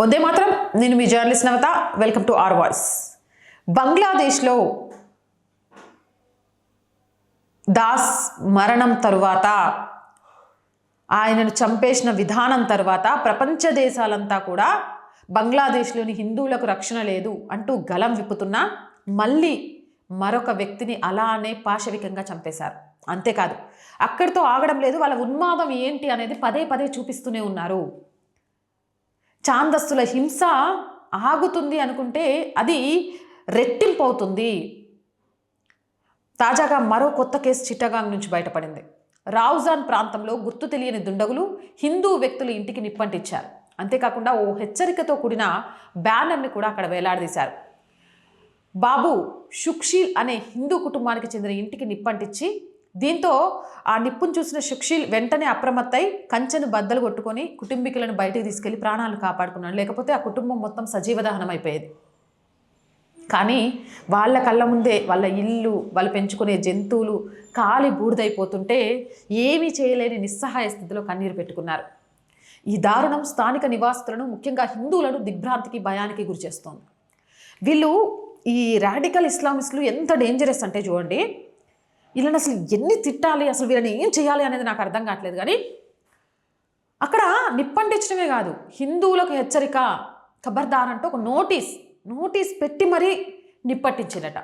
వందే మాత్రం నేను మీ journalist Navatha welcome to R Voice. బంగ్లాదేశ్లో దాస్ మరణం తరువాత ఆయనను చంపేసిన విధానం తర్వాత ప్రపంచ దేశాలంతా కూడా బంగ్లాదేశ్లోని హిందువులకు రక్షణ లేదు అంటూ గలం విప్పుతున్నా మళ్ళీ మరొక వ్యక్తిని అలానే పాశవికంగా చంపేశారు. అంతేకాదు అక్కడితో ఆగడం లేదు వాళ్ళ ఉన్మాదం ఏంటి అనేది పదే పదే చూపిస్తూనే ఉన్నారు. ఛాందస్సుల హింస ఆగుతుంది అనుకుంటే అది రెట్టింపు అవుతుంది తాజాగా మరో కొత్త కేసు చిట్టగాంగ్ నుంచి బయటపడింది. రావుజాన్ ప్రాంతంలో గుర్తు తెలియని దుండగులు హిందూ వ్యక్తుల ఇంటికి నిప్పంటించారు. అంతేకాకుండా ఓ హెచ్చరికతో కూడిన బ్యానర్ని కూడా అక్కడ వేలాడదీశారు. బాబు షుక్షీల్ అనే హిందూ కుటుంబానికి చెందిన ఇంటికి నిప్పంటించి దీంతో ఆ నిప్పును చూసిన షుక్షీల్ వెంటనే అప్రమత్తై కంచెను బద్దలు కొట్టుకొని కుటుంబీకులను బయటికి తీసుకెళ్ళి ప్రాణాలు కాపాడుకున్నాడు. లేకపోతే ఆ కుటుంబం మొత్తం సజీవదహనం అయిపోయేది. కానీ వాళ్ళ కళ్ళ ముందే వాళ్ళ ఇల్లు వాళ్ళు పెంచుకునే జంతువులు కాలి బూడిదైపోతుంటే ఏమీ చేయలేని నిస్సహాయ స్థితిలో కన్నీరు పెట్టుకున్నారు. ఈ దారుణం స్థానిక నివాసితులను ముఖ్యంగా హిందువులను దిగ్భ్రాంతికి భయానికి గురిచేస్తోంది వీళ్ళు ఈ రాడికల్ ఇస్లామిస్టులు ఎంత డేంజరస్ అంటే చూడండి వీళ్ళని అసలు ఎన్ని తిట్టాలి అసలు వీళ్ళని ఏం చేయాలి అనేది నాకు అర్థం కావట్లేదు. కానీ అక్కడ నిప్పంటించడమే కాదు హిందువులకు హెచ్చరిక ఖబర్దార్ అంటూ ఒక నోటీస్ నోటీస్ పెట్టి మరీ నిప్పట్టించినట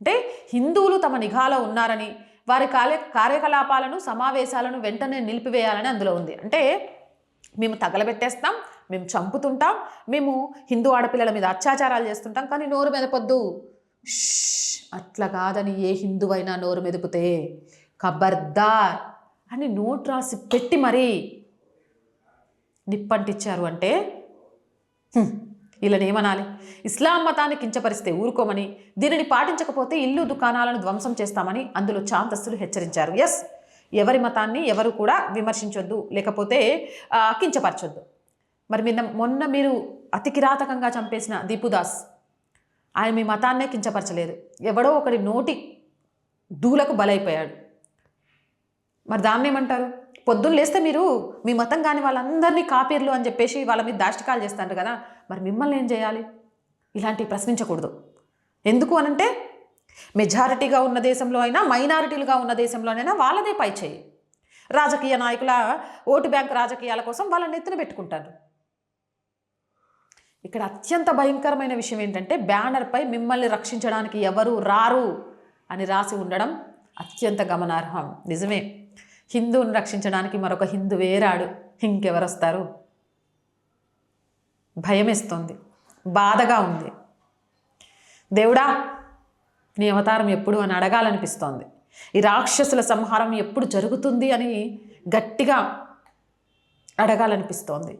అంటే హిందువులు తమ నిఘాలో ఉన్నారని వారి కార్య కార్యకలాపాలను సమావేశాలను వెంటనే నిలిపివేయాలని అందులో ఉంది. అంటే మేము తగలబెట్టేస్తాం మేము చంపుతుంటాం మేము హిందూ ఆడపిల్లల మీద అత్యాచారాలు చేస్తుంటాం కానీ నోరు మెదపొద్దు పొద్దు. అట్లా కాదని ఏ హిందువైనా నోరు మెదిపితే ఖబర్దార్ అని నోట్ రాసి పెట్టి మరీ నిప్పంటిచ్చారు అంటే హ్మ్, ఇస్లాం మతాన్ని కించపరిస్తే ఊరుకోమని దీనిని పాటించకపోతే ఇల్లు దుకాణాలను ధ్వంసం చేస్తామని అందులో చాంతస్తులు హెచ్చరించారు. ఎస్ ఎవరి మతాన్ని ఎవరు కూడా విమర్శించొద్దు లేకపోతే కించపరచొద్దు. మరి నిన్న మొన్న మీరు అతి కిరాతకంగా చంపేసిన దీపుదాస్ ఆయన మీ మతాన్నే కించపరచలేదు. ఎవడో ఒకడి నోటి దూలకు బలైపోయాడు. మరి దాన్ని ఏమంటారు? పొద్దున్న లేస్తే మీరు మీ మతం కాని వాళ్ళందరినీ కాపీర్లు అని చెప్పేసి వాళ్ళ మీద దాష్టికాలు చేస్తారు కదా. మరి మిమ్మల్ని ఏం చేయాలి? ఇలాంటివి ప్రశ్నించకూడదు. ఎందుకు అనంటే మెజారిటీగా ఉన్న దేశంలో అయినా మైనారిటీలుగా ఉన్న దేశంలోనైనా వాళ్ళదే పై చేయి రాజకీయ నాయకుల ఓటు బ్యాంక్ రాజకీయాల కోసం వాళ్ళని ఎత్తున పెట్టుకుంటారు. ఇక్కడ అత్యంత భయంకరమైన విషయం ఏంటంటే బ్యానర్పై మిమ్మల్ని రక్షించడానికి ఎవరు రారు అని రాసి ఉండడం అత్యంత గమనార్హం. నిజమే. హిందువుని రక్షించడానికి మరొక హిందువే రాడు ఇంకెవరు వస్తారు భయమేస్తోంది. బాధగా ఉంది. దేవుడా నీ అవతారం ఎప్పుడు అని అడగాలనిపిస్తోంది. ఈ రాక్షసుల సంహారం ఎప్పుడు జరుగుతుంది అని గట్టిగా అడగాలనిపిస్తోంది.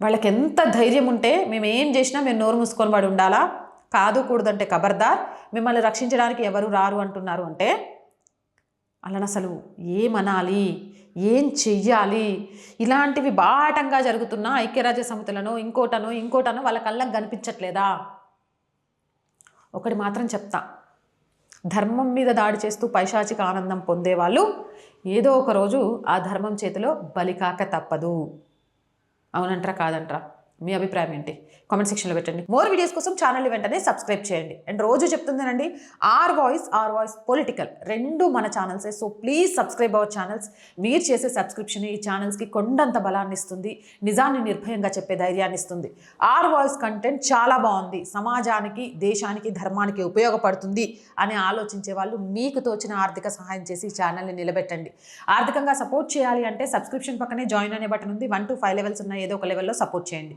వాళ్ళకి ఎంత ధైర్యం ఉంటే మేము ఏం చేసినా మేము నోరు మూసుకొని వాడు ఉండాలా? కాదు కూడదంటే కబర్దార్. మిమ్మల్ని రక్షించడానికి ఎవరు రారు అంటున్నారు అంటే అలా అసలు ఏమనాలి? ఏం చెయ్యాలి? ఇలాంటివి బాటంగా జరుగుతున్న ఐక్యరాజ్య సమితులను ఇంకోటనో ఇంకోటనో వాళ్ళ కళ్ళకు కనిపించట్లేదా? ఒకటి మాత్రం చెప్తా. ధర్మం మీద దాడి చేస్తూ పైశాచిక ఆనందం పొందేవాళ్ళు ఏదో ఒక రోజు ఆ ధర్మం చేతిలో బలికాక తప్పదు. అవునంటారా కాదంటారా. మీ అభిప్రాయం ఏంటి? కామెంట్ సెక్షన్లో పెట్టండి. మోర్ వీడియోస్ కోసం ఛానల్ వెంటనే సబ్స్క్రైబ్ చేయండి. అండ్ రోజు చెప్తుందేనండి R Voice R Voice political రెండు మన ఛానల్సే. So please subscribe our channels. మీరు చేసే సబ్స్క్రిప్షన్ ఈ ఛానల్స్కి కొండంత బలాన్ని ఇస్తుంది. నిజాన్ని నిర్భయంగా చెప్పే ధైర్యాన్ని ఇస్తుంది. ఆర్ వాయిస్ కంటెంట్ చాలా బాగుంది. సమాజానికి దేశానికి ధర్మానికి ఉపయోగపడుతుంది అని ఆలోచించే వాళ్ళు మీకు తోచిన ఆర్థిక సహాయం చేసి ఈ ఛానల్ని నిలబెట్టండి. ఆర్థికంగా సపోర్ట్ చేయాలి అంటే సబ్స్క్రిప్షన్ పక్కనే జాయిన్ అనే బటన్ ఉంది. వన్ టు ఫైవ్ లెవెల్స్ ఉన్నాయి ఏదో ఒక లెవెల్లో సపోర్ట్ చేయండి.